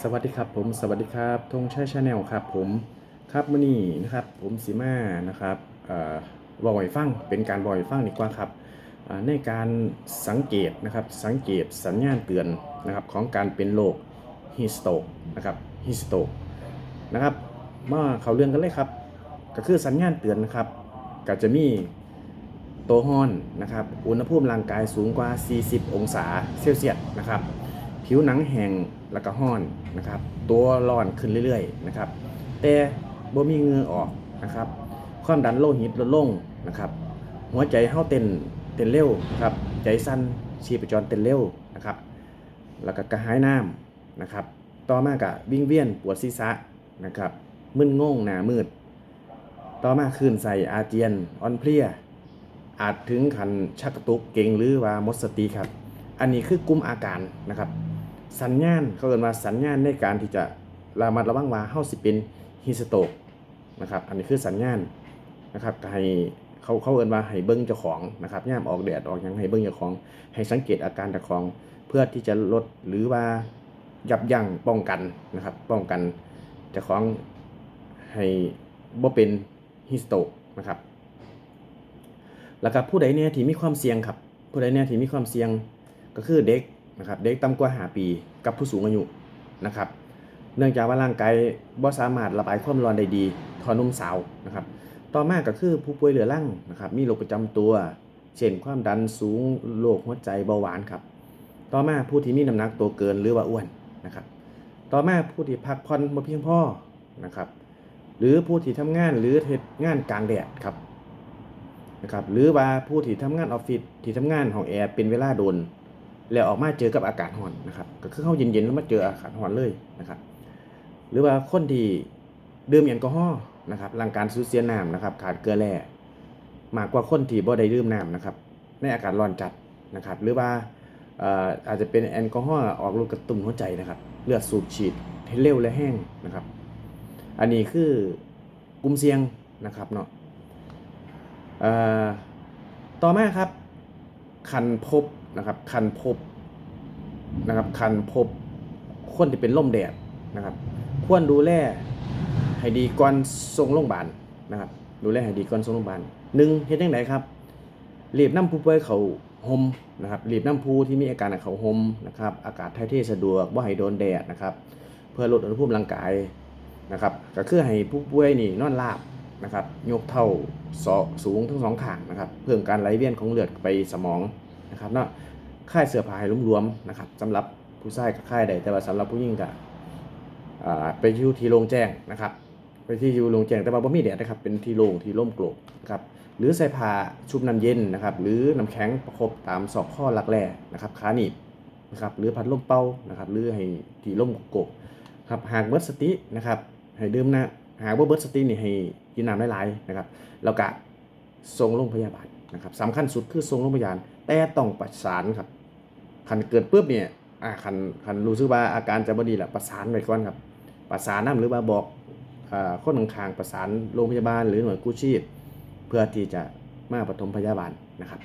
สวัสดีครับผมสวัสดีครับธงชัยชาแนลครับผมครับมื่อนี้นะครับผมสีมานะครับเอ่อบอกให้ฟังเป็นการบอกให้ฟังดีกว่าครับในการสังเกตนะครับสังเกตสัญญาณเตือนนะครับของการเป็นโรคฮิสโตกนะครับฮิสโตกนะครับมาเขาเรื่องกันเลยครับ ก็คือสัญญาณเตือนนะครับก็จะมีตัวห้อนนะครับอุณหภูมิร่างกายสูงกว่า 40 องศาเซลเซียสนะครับ ผิวหนังแห้งแล้วก็ห้อนนะครับ ตัวร้อนขึ้นเรื่อยๆนะครับ แต่บ่มีเงื่อออกนะครับ ความดันโลหิตลดลงนะครับ หัวใจเฮาเต้นเต้นเร็วนะครับ ใจสั่นชีพจรเต้นเร็วนะครับ แล้วก็กระหายน้ำนะครับ ต่อมากะวิ่งเวียนปวดศีรษะนะครับมึนงงหน้ามืด ต่อมาคืนใส่อาเจียนอ่อนเพลีย อาจถึงขันชักกระตุกเก่งหรือว่าหมดสติครับ อันนี้คือกลุ่มอาการนะครับ สัญญาณเขาเรียกว่าสัญญาณในการที่จะระมัดระวังว่าเฮาสิเป็นฮิสโตกนะครับ อันนี้คือสัญญาณนะครับให้เขาเขาเอิ้นว่าให้เบิ่งเจ้าของนะครับย่ามออกแดดออกยังให้เบิ่งเจ้าของ ให้สังเกตอาการเจ้าของ เพื่อที่จะลดหรือว่ายับยั้งป้องกันนะครับ ป้องกันเจ้าของให้บ่เป็นฮิสโตกนะครับ แล้วก็ผู้ใดเนี่ยที่มีความเสี่ยงครับ ผู้ใดเนี่ยที่มีความเสี่ยงก็คือเด็ก นะครับเด็กต่ำกว่า5ปีกับผู้สูงอายุนะครับ เนื่องจากว่าร่างกายบ่สามารถระบายความร้อนได้ดีทอนุ่มสาวนะครับ ต่อมาก็คือผู้ป่วยเหลือรังนะครับมีโรคประจำตัว เช่นความดันสูงโรคหัวใจเบาหวานครับ ต่อมาผู้ที่มีน้ำหนักตัวเกินหรือว่าอ้วนนะครับ ต่อมาผู้ที่พักผ่อนบ่เพียงพอนะครับหรือผู้ที่ทำงานหรือเฮ็ดงานกลางแดดครับนะครับหรือว่าผู้ที่ทำงานออฟฟิศที่ทำงานของแอร์เป็นเวลาโดน แล้วออกมาเจอกับอากาศร้อนนะครับ ก็คือเข้าเย็นๆแล้วมาเจออากาศร้อนเลยนะครับ หรือว่าคนที่ดื่มแอลกอฮอล์นะครับร่างการสูญเสียน้ำนะครับ ขาดเกลือแร่มากกว่าคนที่บ่ได้ดื่มน้ำนะครับ ในอากาศร้อนจัดนะครับ หรือว่าเอ่อาจจะเป็นแอลกอฮอล์ออกฤทธิ์กระตุ้นหัวใจนะครับ เลือดสูบฉีดให้เร็วและแห้งนะครับ อันนี้คือกลุ่มเสี่ยงนะครับเนาะต่อมาครับคันพบ นะครับ คันพบนะครับ คันพบคนที่เป็นล่มแดดนะครับ ควรดูแลให้ดีก่อนส่งโรงพยาบาลนะครับ ดูแลให้ดีก่อนส่งโรงพยาบาลหนึ่งเฮ็ดยังไงครับรีบน้ำผู้ป่วยเขาหมนะครับรีบน้ำผู้ที่มีอาการเขาหมนะครับ อากาศถ่ายเทสะดวกบ่ให้โดนแดดนะครับ เพื่อลดอุณหภูมิร่างกายนะครับ ก็คือให้ผู้ป่วยนี่นอนราบนะครับ ยกเท่าสอสูงทั้งสองข้างนะครับ เพิ่มการไหลเวียนของเลือดไปสมอง นะครับเนาะค่ายเสื้อผ้าให้รวมๆนะครับสำหรับผู้ชายกับค่ายใดแต่ว่าสำหรับผู้หญิงก็อ่าไปอยู่ที่โล่งแจ้งนะครับ ไปที่อยู่โล่งแจ้งแต่ว่าบ่มีแดดนะครับเป็นที่โล่งที่ร่มโกลกครับหรือใส่ผ้าชุบน้ำเย็นนะครับ หรือน้ำแข็งประคบตามศอกข้อหลักแร่นะครับขาหนีบนะครับหรือพัดลมเป่านะครับหรือให้ที่ร่มโกกครับหากเบิดสตินะครับให้ดื่มน้ำหากว่าเบิร์ดสตินี่ให้กินน้ำหลายๆนะครับแล้วก็ส่งโรงพยาบาลนะครับสำคัญสุดคือส่งโรงพยาบาล แต่ต้องประสานครับคันเกิดปุ๊บเนี่ยอ่าคันคันรู้สึกว่าอาการจะบ่ดีแหละประสานไว้ก่อนครับ ประสานน้ำหรือว่าบอกอ่าคนข้างๆประสานโรงพยาบาลหรือหน่วยกู้ชีพ เพื่อที่จะมาปฐมพยาบาลนะครับ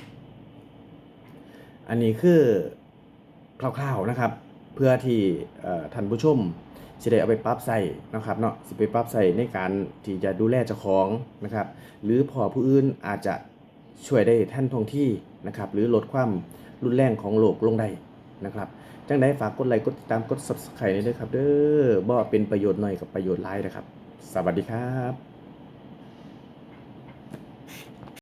อันนี้คือคร่าวๆนะครับ เพื่อที่ท่านผู้ชมสิได้เอาไปปรับใส่นะครับเนาะสิไปปรับใส่ในการที่จะดูแลเจ้าของนะครับ หรือพอผู้อื่นอาจจะช่วยได้ท่านทงที่ นะครับหรือลดความรุนแรงของโรคลงได้นะครับจังได้ฝากกดไลค์กดติดตามกด subscribe ด้วยครับเด้อบ่เป็นประโยชน์หน่อยกับประโยชน์หลายนะครับ สวัสดีครับ